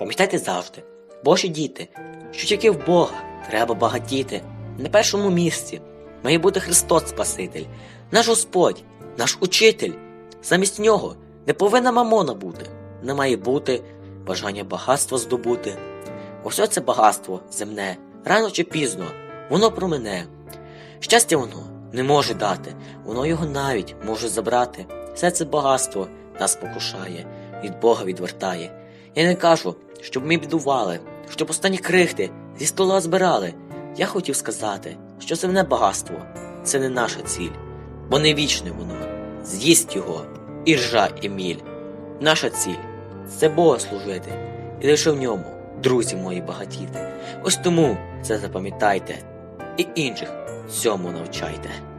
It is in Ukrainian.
Пам'ятайте завжди, Божі діти, що тільки в Бога треба багатіти. На першому місці має бути Христос Спаситель, наш Господь, наш учитель. Замість нього не повинна мамона бути, не має бути бажання багатства здобути. Усе це багатство земне, рано чи пізно, воно промене. Щастя воно не може дати, воно його навіть може забрати. Все це багатство нас покушає, від Бога відвертає. Я не кажу, щоб ми бідували, щоб останні крихти зі стола збирали. Я хотів сказати, що земне багатство це не наша ціль, бо не вічне воно, з'їсть його і ржа, і міль. Наша ціль це Бога служити, і лише в ньому, друзі мої, багатіти. Ось тому це запам'ятайте і інших цьому навчайте.